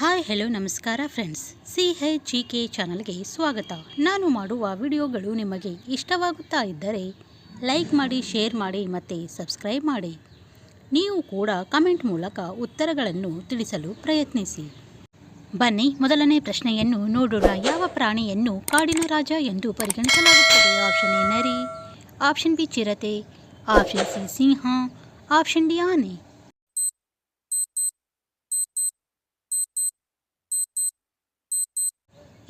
Hi, hello, ನಮಸ್ಕಾರ friends. C H G K ಚಾನಲ್ಗೆ ಸ್ವಾಗತ. ನಾನು ಮಾಡುವ ವಿಡಿಯೋಗಳು ನಿಮಗೆ ಇಷ್ಟವಾಗುತ್ತಾ ಇದ್ದರೆ ಲೈಕ್ ಮಾಡಿ, ಶೇರ್ ಮಾಡಿ ಮತ್ತು ಸಬ್ಸ್ಕ್ರೈಬ್ ಮಾಡಿ. ನೀವು ಕೂಡ ಕಮೆಂಟ್ ಮೂಲಕ ಉತ್ತರಗಳನ್ನು ತಿಳಿಸಲು ಪ್ರಯತ್ನಿಸಿ. ಬನ್ನಿ, ಮೊದಲನೇ ಪ್ರಶ್ನೆಯನ್ನು ನೋಡೋಣ. ಯಾವ ಪ್ರಾಣಿಯನ್ನು ಕಾಡಿನ ರಾಜ ಎಂದು ಪರಿಗಣಿಸಲಾಗುತ್ತದೆ? ಆಪ್ಷನ್ ಎ, ನರಿ. ಆಪ್ಷನ್ ಬಿ, ಚಿರತೆ. ಆಪ್ಷನ್ ಸಿ, ಸಿಂಹ. ಆಪ್ಷನ್ ಡಿ, ಆನೆ.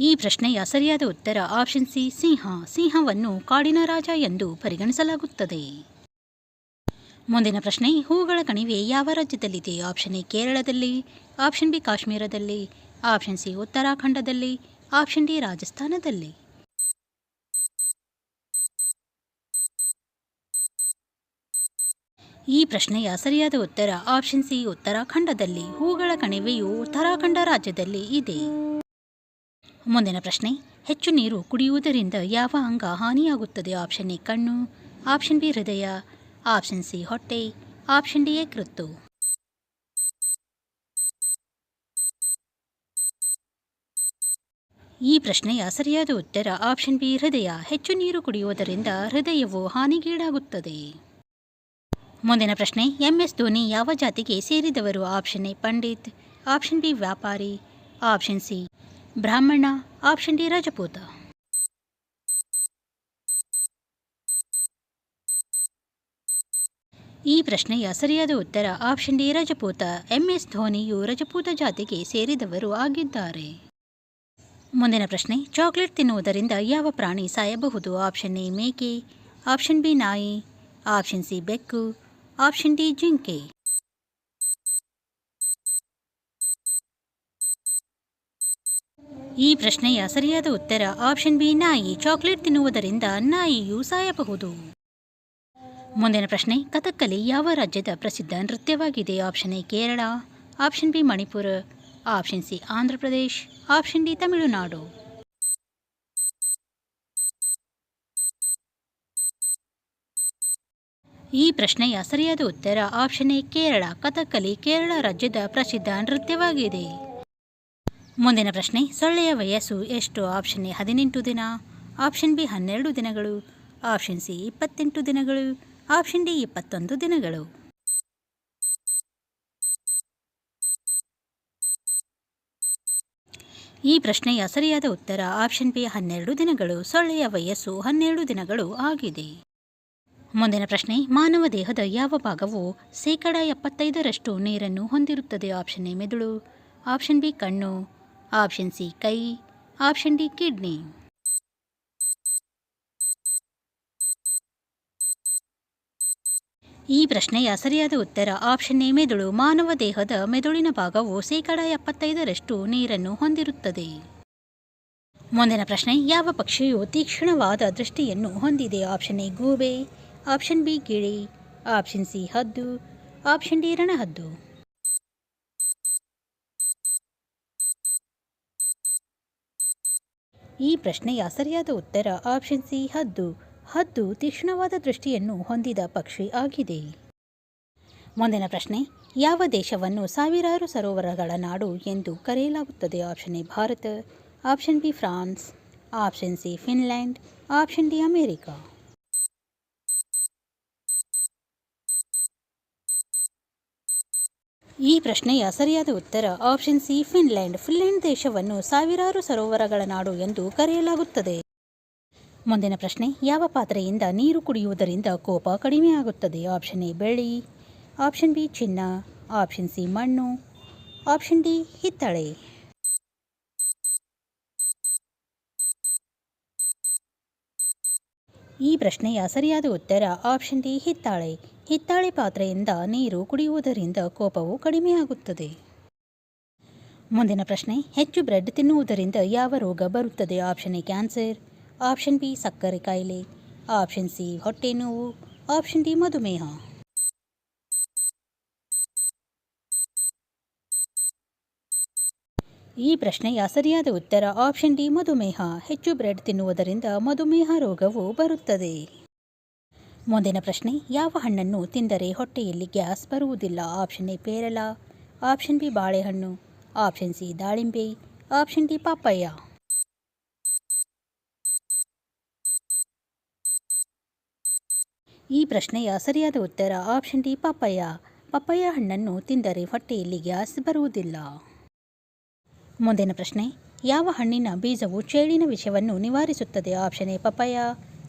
ಈ ಪ್ರಶ್ನೆಯ ಸರಿಯಾದ ಉತ್ತರ ಆಪ್ಷನ್ ಸಿ ಸಿಂಹ. ಸಿಂಹವನ್ನು ಕಾಡಿನ ರಾಜ ಎಂದು ಪರಿಗಣಿಸಲಾಗುತ್ತದೆ. ಮುಂದಿನ ಪ್ರಶ್ನೆ, ಹೂಗಳ ಕಣಿವೆ ಯಾವ ರಾಜ್ಯದಲ್ಲಿದೆ? ಆಪ್ಷನ್ ಎ ಕೇರಳದಲ್ಲಿ. ಆಪ್ಷನ್ ಬಿ ಕಾಶ್ಮೀರದಲ್ಲಿ. ಆಪ್ಷನ್ ಸಿ ಉತ್ತರಾಖಂಡದಲ್ಲಿ. ಆಪ್ಷನ್ ಡಿ ರಾಜಸ್ಥಾನದಲ್ಲಿ. ಈ ಪ್ರಶ್ನೆಯ ಸರಿಯಾದ ಉತ್ತರ ಆಪ್ಷನ್ ಸಿ ಉತ್ತರಾಖಂಡದಲ್ಲಿ. ಹೂಗಳ ಕಣಿವೆಯು ಉತ್ತರಾಖಂಡ ರಾಜ್ಯದಲ್ಲಿ ಇದೆ. ಮುಂದಿನ ಪ್ರಶ್ನೆ. ಹೆಚ್ಚು ನೀರು ಕುಡಿಯುವುದರಿಂದ ಯಾವ ಅಂಗ ಹಾನಿಯಾಗುತ್ತದೆ? ಆಪ್ಷನ್ ಎ ಕಣ್ಣು, ಆಪ್ಷನ್ ಬಿ ಹೃದಯ, ಆಪ್ಷನ್ ಸಿ ಹೊಟ್ಟೆ, ಆಪ್ಷನ್ ಡಿ ಯಕೃತ್ತು ಈ ಪ್ರಶ್ನೆಯ ಸರಿಯಾದ ಉತ್ತರ ಆಪ್ಷನ್ ಬಿ ಹೃದಯ. ಹೆಚ್ಚು ನೀರು ಕುಡಿಯುವುದರಿಂದ ಹೃದಯವು ಹಾನಿಗೀಡಾಗುತ್ತದೆ. ಮುಂದಿನ ಪ್ರಶ್ನೆ. ಎಂಎಸ್ ಧೋನಿ ಯಾವ ಜಾತಿಗೆ ಸೇರಿದವರು? Option A Pandit, option B ವ್ಯಾಪಾರಿ, ಆಪ್ಷನ್ ಸಿ ಬ್ರಾಹ್ಮಣ ಆಪ್ಷನ್ ಡಿ ರಜಪೂತ. ಈ ಪ್ರಶ್ನೆಯ ಸರಿಯಾದ ಉತ್ತರ option D Rajput. M S ಧೋನಿಯು Rajput ಜಾತಿಗೆ ಸೇರಿದವರು ಆಗಿದ್ದಾರೆ. ಮುಂದಿನ ಪ್ರಶ್ನೆ ಚಾಕ್ಲೇಟ್ ತಿನ್ನುವುದರಿಂದ ಯಾವ ಪ್ರಾಣಿ ಸಾಯಬಹುದು? ಆಪ್ಷನ್ ಎ ಮೇಕೆ. ಆಪ್ಷನ್ ಬಿ ನಾಯಿ. ಆಪ್ಷನ್ ಸಿ ಬೆಕ್ಕು. ಆಪ್ಷನ್ ಡಿ ಜಿಂಕೆ. ಈ ಪ್ರಶ್ನೆಯ ಸರಿಯಾದ ಉತ್ತರ ಆಪ್ಷನ್ ಬಿ ನಾಯಿ. ಚಾಕ್ಲೇಟ್ ತಿನ್ನುವುದರಿಂದ ನಾಯಿಯು ಸಾಯಬಹುದು. ಮುಂದಿನ ಪ್ರಶ್ನೆ, ಕಥಕ್ಕಲಿ ಯಾವ ರಾಜ್ಯದ ಪ್ರಸಿದ್ಧ ನೃತ್ಯವಾಗಿದೆ? Option A Kerala. Option B Manipur. Option C Andhra Pradesh. Option D Tamil Nadu. ಈ ಪ್ರಶ್ನೆಯ ಸರಿಯಾದ ಉತ್ತರ ಆಪ್ಷನ್ ಎ ಕೇರಳ. ಕಥಕ್ಕಲಿ ಕೇರಳ ರಾಜ್ಯದ ಪ್ರಸಿದ್ಧ ನೃತ್ಯವಾಗಿದೆ. ಮುಂದಿನ ಪ್ರಶ್ನೆ, ಸೊಳ್ಳೆಯ ವಯಸ್ಸು ಎಷ್ಟು? ಆಪ್ಷನ್ ಎ ಹದಿನೆಂಟು ದಿನ ಆಪ್ಷನ್ ಬಿ ಹನ್ನೆರಡು ದಿನಗಳು ಆಪ್ಷನ್ ಸಿ ಇಪ್ಪತ್ತೆಂಟು ದಿನಗಳು ಆಪ್ಷನ್ ಡಿ ಇಪ್ಪತ್ತೊಂದು ದಿನಗಳು. ಈ ಪ್ರಶ್ನೆಯ ಸರಿಯಾದ ಉತ್ತರ ಆಪ್ಷನ್ ಬಿ ಹನ್ನೆರಡು ದಿನಗಳು, ಸೊಳ್ಳೆಯ ವಯಸ್ಸು ಹನ್ನೆರಡು ದಿನಗಳು ಆಗಿದೆ. ಮುಂದಿನ ಪ್ರಶ್ನೆ, ಮಾನವ ದೇಹದ ಯಾವ ಭಾಗವು ಶೇಕಡ ಎಪ್ಪತ್ತೈದರಷ್ಟು ನೀರನ್ನು ಹೊಂದಿರುತ್ತದೆ? ಆಪ್ಷನ್ ಎ ಮೆದುಳು ಆಪ್ಷನ್ ಬಿ ಕಣ್ಣು ಆಪ್ಷನ್ ಸಿ ಕೈ. ಆಪ್ಷನ್ ಡಿ ಕಿಡ್ನಿ ಈ ಪ್ರಶ್ನೆಯ ಸರಿಯಾದ ಉತ್ತರ ಆಪ್ಷನ್ ಎ, ಮೆದುಳು. ಮಾನವ ದೇಹದ ಮೆದುಳಿನ ಭಾಗವು ಶೇಕಡ ಎಪ್ಪತ್ತೈದರಷ್ಟು ನೀರನ್ನು ಹೊಂದಿರುತ್ತದೆ. ಮುಂದಿನ ಪ್ರಶ್ನೆ, ಯಾವ ಪಕ್ಷಿಯು ತೀಕ್ಷ್ಣವಾದ ದೃಷ್ಟಿಯನ್ನು ಹೊಂದಿದೆ? ಆಪ್ಷನ್ ಎ, ಗೂಬೆ. ಆಪ್ಷನ್ ಬಿ, ಗಿಳಿ. ಆಪ್ಷನ್ ಸಿ, ಹದ್ದು. ಆಪ್ಷನ್ ಡಿ, ರಣಹದ್ದು. ಈ ಪ್ರಶ್ನೆಯ ಸರಿಯಾದ ಉತ್ತರ ಆಪ್ಷನ್ ಸಿ ಹದ್ದು. ಹದ್ದು ತೀಕ್ಷ್ಣವಾದ ದೃಷ್ಟಿಯನ್ನು ಹೊಂದಿದ ಪಕ್ಷಿ ಆಗಿದೆ. ಮುಂದಿನ ಪ್ರಶ್ನೆ, ಯಾವ ದೇಶವನ್ನು ಸಾವಿರಾರು ಸರೋವರಗಳ ನಾಡು ಎಂದು ಕರೆಯಲಾಗುತ್ತದೆ? Option A Bharat. Option B France. Option C Finland. Option D America. ಈ ಪ್ರಶ್ನೆಯ ಸರಿಯಾದ ಉತ್ತರ ಆಪ್ಷನ್ ಸಿ, ಫಿನ್ಲ್ಯಾಂಡ್. ಫಿನ್ಲ್ಯಾಂಡ್ ದೇಶವನ್ನು ಸಾವಿರಾರು ಸರೋವರಗಳ ನಾಡು ಎಂದು ಕರೆಯಲಾಗುತ್ತದೆ. ಮುಂದಿನ ಪ್ರಶ್ನೆ, ಯಾವ ಪಾತ್ರೆಯಿಂದ ನೀರು ಕುಡಿಯುವುದರಿಂದ ಕೋಪ ಕಡಿಮೆಯಾಗುತ್ತದೆ ಆಪ್ಷನ್ ಎ, ಬೆಳ್ಳಿ. ಆಪ್ಷನ್ ಬಿ, ಚಿನ್ನ. ಆಪ್ಷನ್ ಸಿ, ಮಣ್ಣು. ಆಪ್ಷನ್ ಡಿ, ಹಿತ್ತಳೆ. ಈ ಪ್ರಶ್ನೆಯ ಸರಿಯಾದ ಉತ್ತರ ಆಪ್ಷನ್ ಡಿ, ಹಿತ್ತಾಳೆ. ಹಿತ್ತಾಳೆ ಪಾತ್ರೆಯಿಂದ ನೀರು ಕುಡಿಯುವುದರಿಂದ ಕೋಪವು ಕಡಿಮೆಯಾಗುತ್ತದೆ. ಮುಂದಿನ ಪ್ರಶ್ನೆ, ಹೆಚ್ಚು ಬ್ರೆಡ್ ತಿನ್ನುವುದರಿಂದ ಯಾವ ರೋಗ ಬರುತ್ತದೆ? Option A, cancer. Option B, ಸಕ್ಕರೆ ಕಾಯಿಲೆ. ಆಪ್ಷನ್ ಸಿ, ಹೊಟ್ಟೆ ನೋವು. ಆಪ್ಷನ್ ಡಿ, ಮಧುಮೇಹ. ಈ ಪ್ರಶ್ನೆಯ ಸರಿಯಾದ ಉತ್ತರ ಆಪ್ಷನ್ ಡಿ ಮಧುಮೇಹ. ಹೆಚ್ಚು ಬ್ರೆಡ್ ತಿನ್ನುವುದರಿಂದ ಮಧುಮೇಹ ರೋಗವು ಬರುತ್ತದೆ. ಮುಂದಿನ ಪ್ರಶ್ನೆ, ಯಾವ ಹಣ್ಣನ್ನು ತಿಂದರೆ ಹೊಟ್ಟೆಯಲ್ಲಿ ಗ್ಯಾಸ್ ಬರುವುದಿಲ್ಲ? ಆಪ್ಷನ್ ಎ ಪೇರಲ. ಆಪ್ಷನ್ ಬಿ ಬಾಳೆಹಣ್ಣು. ಆಪ್ಷನ್ ಸಿ ದಾಳಿಂಬೆ. ಆಪ್ಷನ್ ಡಿ ಪಾಪಯ್ಯ ಈ ಪ್ರಶ್ನೆಯ ಸರಿಯಾದ ಉತ್ತರ ಆಪ್ಷನ್ ಡಿ ಪಪ್ಪಾಯ. ಪಪ್ಪಯ್ಯ ಹಣ್ಣನ್ನು ತಿಂದರೆ ಹೊಟ್ಟೆಯಲ್ಲಿ ಗ್ಯಾಸ್ ಬರುವುದಿಲ್ಲ. ಮುಂದಿನ ಪ್ರಶ್ನೆ. ಯಾವ ಹಣ್ಣಿನ ಬೀಜವು ಚೇಳಿನ ವಿಷವನ್ನು ನಿವಾರಿಸುತ್ತದೆ? Option A papaya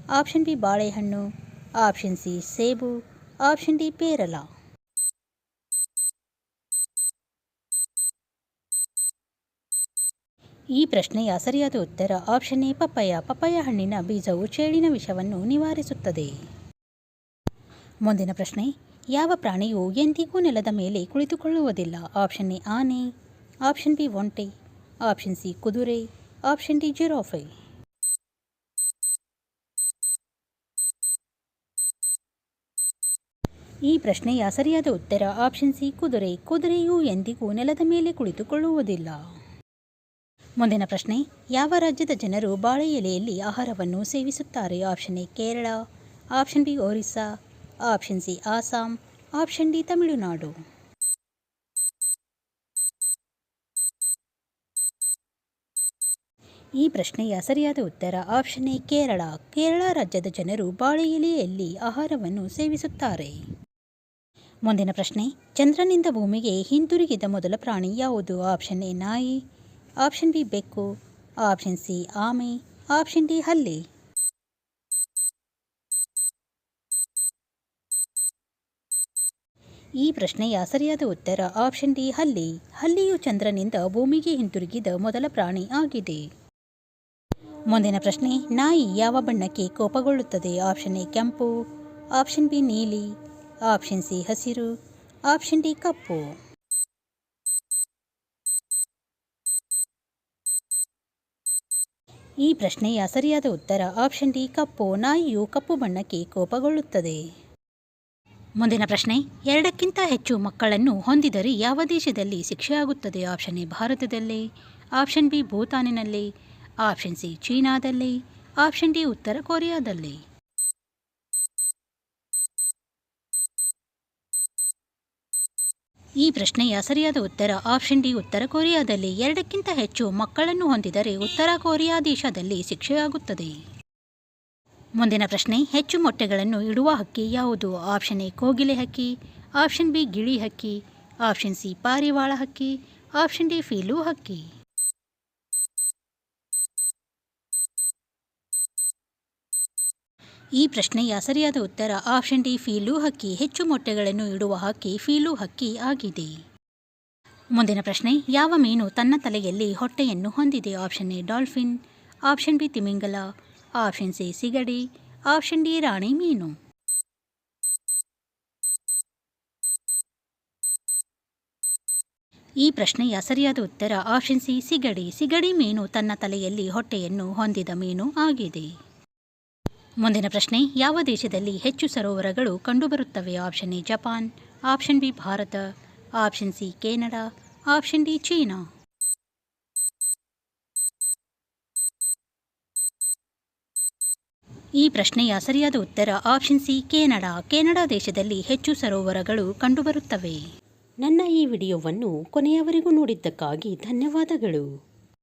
option B, ಬಾಳೆಹಣ್ಣು. ಆಪ್ಷನ್ ಸಿ, ಸೇಬು. ಆಪ್ಷನ್ ಡಿ ಪೇರಲ ಈ ಪ್ರಶ್ನೆಯ ಸರಿಯಾದ ಉತ್ತರ ಆಪ್ಷನ್ ಎ ಪಪ್ಪಯ್ಯ ಪಪ್ಪಾಯ ಹಣ್ಣಿನ ಬೀಜವು ಚೇಳಿನ ವಿಷವನ್ನು ನಿವಾರಿಸುತ್ತದೆ. ಮುಂದಿನ ಪ್ರಶ್ನೆ. ಯಾವ ಪ್ರಾಣಿಯು ಎಂದಿಗೂ ನೆಲದ ಮೇಲೆ ಕುಳಿತುಕೊಳ್ಳುವುದಿಲ್ಲ? ಆಪ್ಷನ್ ಎ, ಆನೆ. ಆಪ್ಷನ್ ಬಿ ಒಂಟೆ ಆಪ್ಷನ್ ಸಿ ಕುದುರೆ ಆಪ್ಷನ್ ಡಿ ಜಿರಾಫೆ ಈ ಪ್ರಶ್ನೆಯ ಸರಿಯಾದ ಉತ್ತರ ಆಪ್ಷನ್ ಸಿ ಕುದುರೆ ಕುದುರೆಯು ಎಂದಿಗೂ ನೆಲದ ಮೇಲೆ ಕುಳಿತುಕೊಳ್ಳುವುದಿಲ್ಲ. ಮುಂದಿನ ಪ್ರಶ್ನೆ, ಯಾವ ರಾಜ್ಯದ ಜನರು ಬಾಳೆ ಎಲೆಯಲ್ಲಿ ಆಹಾರವನ್ನು ಸೇವಿಸುತ್ತಾರೆ? Option A Kerala option B Orissa option C Assam option D Tamil Nadu ಈ ಪ್ರಶ್ನೆಯ ಸರಿಯಾದ ಉತ್ತರ ಆಪ್ಷನ್ ಎ, ಕೇರಳ. ಕೇರಳ ರಾಜ್ಯದ ಜನರು ಬಾಳೆ ಎಲೆಯಲ್ಲಿ ಆಹಾರವನ್ನು ಸೇವಿಸುತ್ತಾರೆ. ಮುಂದಿನ ಪ್ರಶ್ನೆ, ಚಂದ್ರನಿಂದ ಭೂಮಿಗೆ ಹಿಂತಿರುಗಿದ ಮೊದಲ ಪ್ರಾಣಿ ಯಾವುದು? ಆಪ್ಷನ್ ಎ, ನಾಯಿ. ಆಪ್ಷನ್ ಬಿ, ಬೆಕ್ಕು. ಆಪ್ಷನ್ ಸಿ, ಆಮೆ. ಆಪ್ಷನ್ ಡಿ, ಹಲ್ಲಿ. ಈ ಪ್ರಶ್ನೆಯ ಸರಿಯಾದ ಉತ್ತರ ಆಪ್ಷನ್ ಡಿ, ಹಲ್ಲಿ. ಹಲ್ಲಿಯು ಚಂದ್ರನಿಂದ ಭೂಮಿಗೆ ಹಿಂತಿರುಗಿದ ಮೊದಲ ಪ್ರಾಣಿ ಆಗಿದೆ. ಮುಂದಿನ ಪ್ರಶ್ನೆ, ನಾಯಿ ಯಾವ ಬಣ್ಣಕ್ಕೆ ಕೋಪಗೊಳ್ಳುತ್ತದೆ? ಆಪ್ಷನ್ ಎ, ಕೆಂಪು. ಆಪ್ಷನ್ ಬಿ, ನೀಲಿ. ಆಪ್ಷನ್ ಸಿ, ಹಸಿರು. ಆಪ್ಷನ್ ಡಿ, ಕಪ್ಪು. ಈ ಪ್ರಶ್ನೆಯ ಸರಿಯಾದ ಉತ್ತರ, ಆಪ್ಷನ್ ಡಿ, ಕಪ್ಪು. ನಾಯಿಯು ಕಪ್ಪು ಬಣ್ಣಕ್ಕೆ ಕೋಪಗೊಳ್ಳುತ್ತದೆ. ಮುಂದಿನ ಪ್ರಶ್ನೆ, ಎರಡಕ್ಕಿಂತ ಹೆಚ್ಚು ಮಕ್ಕಳನ್ನು ಹೊಂದಿದರೆ ಯಾವ ದೇಶದಲ್ಲಿ ಶಿಕ್ಷೆಯಾಗುತ್ತದೆ? ಆಪ್ಷನ್ ಎ, ಭಾರತದಲ್ಲಿ. ಆಪ್ಷನ್ ಬಿ, ಭೂತಾನಿನಲ್ಲಿ. ಆಪ್ಷನ್ ಸಿ ಚೀನಾದಲ್ಲಿ. ಆಪ್ಷನ್ ಡಿ ಉತ್ತರ ಕೊರಿಯಾದಲ್ಲಿ. ಈ ಪ್ರಶ್ನೆಯ ಸರಿಯಾದ ಉತ್ತರ ಆಪ್ಷನ್ ಡಿ ಉತ್ತರ ಕೊರಿಯಾದಲ್ಲಿ. ಎರಡಕ್ಕಿಂತ ಹೆಚ್ಚು ಮಕ್ಕಳನ್ನು ಹೊಂದಿದರೆ ಉತ್ತರ ಕೊರಿಯಾ ದೇಶದಲ್ಲಿ ಶಿಕ್ಷೆಯಾಗುತ್ತದೆ. ಮುಂದಿನ ಪ್ರಶ್ನೆ, ಹೆಚ್ಚು ಮೊಟ್ಟೆಗಳನ್ನು ಇಡುವ ಹಕ್ಕಿ ಯಾವುದು? ಆಪ್ಷನ್ ಎ ಕೋಗಿಲೆ ಹಕ್ಕಿ. ಆಪ್ಷನ್ ಬಿ ಗಿಳಿ ಹಕ್ಕಿ. ಆಪ್ಷನ್ ಸಿ ಪಾರಿವಾಳ ಹಕ್ಕಿ. ಆಪ್ಷನ್ ಡಿ ಫೀಲು ಹಕ್ಕಿ. ಈ ಪ್ರಶ್ನೆಯ ಸರಿಯಾದ ಉತ್ತರ ಆಪ್ಷನ್ ಡಿ ಫೀಲು ಹಕ್ಕಿ. ಹೆಚ್ಚು ಮೊಟ್ಟೆಗಳನ್ನು ಇಡುವ ಹಕ್ಕಿ ಫೀಲು ಹಕ್ಕಿ ಆಗಿದೆ. ಮುಂದಿನ ಪ್ರಶ್ನೆ, ಯಾವ ಮೀನು ತನ್ನ ತಲೆಯಲ್ಲಿ ಹೊಟ್ಟೆಯನ್ನು ಹೊಂದಿದೆ? Option A dolphin, option B ತಿಮಿಂಗಲ, option C ಸಿಗಡಿ, ಆಪ್ಷನ್ ಡಿ ರಾಣಿ ಮೀನು. ಈ ಪ್ರಶ್ನೆಯ ಸರಿಯಾದ ಉತ್ತರ ಆಪ್ಷನ್ ಸಿ ಸಿಗಡಿ. ಸಿಗಡಿ ಮೀನು ತನ್ನ ತಲೆಯಲ್ಲಿ ಹೊಟ್ಟೆಯನ್ನು ಹೊಂದಿದ ಮೀನು ಆಗಿದೆ. ಮುಂದಿನ ಪ್ರಶ್ನೆ, ಯಾವ ದೇಶದಲ್ಲಿ ಹೆಚ್ಚು ಸರೋವರಗಳು ಕಂಡುಬರುತ್ತವೆ? Option A, Japan. Option B, Bharat. Option C, Canada. Option D, China. ಈ ಪ್ರಶ್ನೆಯ ಸರಿಯಾದ ಉತ್ತರ ಆಪ್ಷನ್ ಸಿ, ಕೆನಡಾ. ಕೆನಡಾ ದೇಶದಲ್ಲಿ ಹೆಚ್ಚು ಸರೋವರಗಳು ಕಂಡುಬರುತ್ತವೆ. ನನ್ನ ಈ ವಿಡಿಯೋವನ್ನು ಕೊನೆಯವರೆಗೂ ನೋಡಿದ್ದಕ್ಕಾಗಿ ಧನ್ಯವಾದಗಳು.